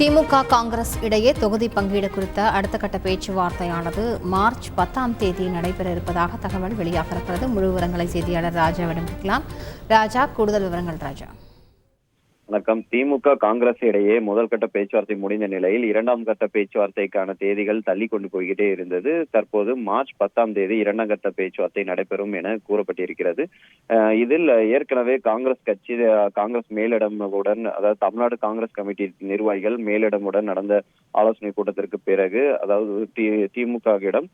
திமுக காங்கிரஸ் இடையே தொகுதி பங்கீடு குறித்த அடுத்த கட்ட பேச்சுவார்த்தையானது மார்ச் பத்தாம் தேதி நடைபெற இருப்பதாக தகவல் வெளியாக இருக்கிறது. முழு விவரங்களை செய்தியாளர் ராஜாவிடம் கேட்கலாம். ராஜா கூடுதல் விவரங்கள் ராஜா. வணக்கம். திமுக காங்கிரஸ் இடையே முதல் கட்ட பேச்சுவார்த்தை முடிந்த நிலையில் இரண்டாம் கட்ட பேச்சுவார்த்தைக்கான தேதிகள் தள்ளி கொண்டு போய்கிட்டே இருந்தது. தற்போது மார்ச் பத்தாம் தேதி இரண்டாம் கட்ட பேச்சுவார்த்தை நடைபெறும் என கூறப்பட்டிருக்கிறது. அஹ் இதில் ஏற்கனவே காங்கிரஸ் கட்சி காங்கிரஸ் மேலிடமுடன் அதாவது தமிழ்நாடு காங்கிரஸ் கமிட்டி நிர்வாகிகள் மேலிடமுடன் நடந்த ஆலோசனை கூட்டத்திற்கு பிறகு அதாவது தி- திமுகவிடம்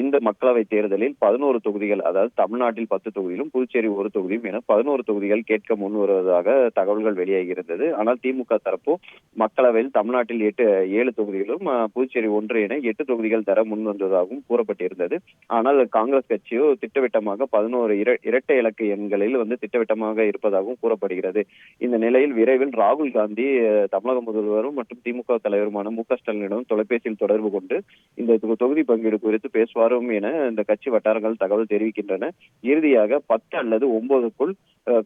இந்த மக்களவை தேர்தலில் பதினோரு தொகுதிகள் அதாவது தமிழ்நாட்டில் பத்து தொகுதியிலும் புதுச்சேரி ஒரு தொகுதியும் என பதினோரு தொகுதிகள் கேட்க முன் வருவதாக தகவல்கள் வெளியாகியிருந்தது. ஆனால் திமுக தரப்போ மக்களவையில் தமிழ்நாட்டில் எட்டு ஏழு தொகுதிகளும் புதுச்சேரி ஒன்று என எட்டு தொகுதிகள் தர முன் வந்ததாகவும் கூறப்பட்டிருந்தது. ஆனால் காங்கிரஸ் கட்சியோ திட்டவட்டமாக பதினோரு இர இரட்டை இலக்கு எண்களில் வந்து திட்டவட்டமாக இருப்பதாகவும் கூறப்படுகிறது. இந்த நிலையில் விரைவில் ராகுல் காந்தி தமிழக முதல்வரும் மற்றும் திமுக தலைவருமான மு க ஸ்டாலினிடம் தொலைபேசியில் தொடர்பு கொண்டு இந்த தொகுதி பங்கீடு குறித்து பேசுவாரும் என இந்த கட்சி வட்டாரங்கள் தகவல் தெரிவிக்கின்றன. இறுதியாக பத்து அல்லது ஒன்பதுக்குள்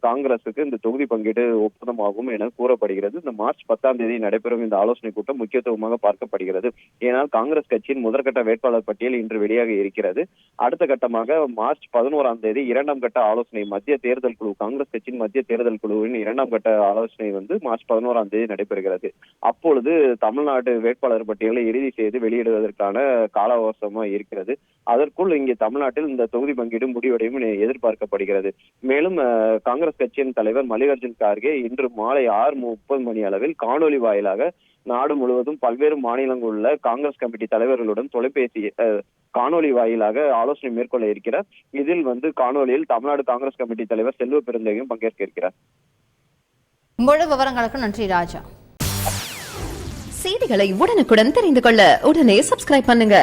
காங்கிரசுக்கு இந்த தொகுதி பங்கீடு ஒப்பந்தமாகும் என கூறப்படுகிறது. இந்த மார்ச் பத்தாம் தேதி நடைபெறும் இந்த ஆலோசனை கூட்டம் முக்கியத்துவமாக பார்க்கப்படுகிறது. ஏனால் காங்கிரஸ் கட்சியின் முதற்கட்ட வேட்பாளர் பட்டியல் இன்று வெளியாக இருக்கிறது. அடுத்த கட்டமாக மார்ச் பதினோராம் தேதி இரண்டாம் கட்ட ஆலோசனை மத்திய தேர்தல் குழு காங்கிரஸ் கட்சியின் மத்திய தேர்தல் குழுவின் இரண்டாம் கட்ட ஆலோசனை வந்து மார்ச் பதினோராம் தேதி நடைபெறுகிறது. அப்பொழுது தமிழ்நாடு வேட்பாளர் பட்டியலை இறுதி செய்து வெளியிடுவதற்கான கால அவகாசமா இருக்கிறது. வருகிறது அதற்குள் இங்கே தமிழ்நாட்டில் இந்த தொகுதி பங்கீடு முடிவடையும் எதிர்பார்க்கப்படுகிறது. மேலும் காங்கிரஸ் கட்சியின் தலைவர் மல்லிகார்ஜுன் கார்கே இன்று மாலை ஆறு முப்பது மணி அளவில் காணொலி வாயிலாக நாடு முழுவதும் பல்வேறு மாநிலங்களில் உள்ள காங்கிரஸ் கமிட்டி தலைவர்களுடன் தொலைபேசி காணொலி வாயிலாக ஆலோசனை மேற்கொள்ள இருக்கிறார். இதில் வந்து காணொலியில் தமிழ்நாடு காங்கிரஸ் கமிட்டி தலைவர் செல்வ பெருந்தகையும் பங்கேற்க இருக்கிறார். முழு விவரங்களுக்கு நன்றி ராஜா. செய்திகளை உடனுக்குடன் தெரிந்து கொள்ள உடனே சப்ஸ்கிரைப் பண்ணுங்க.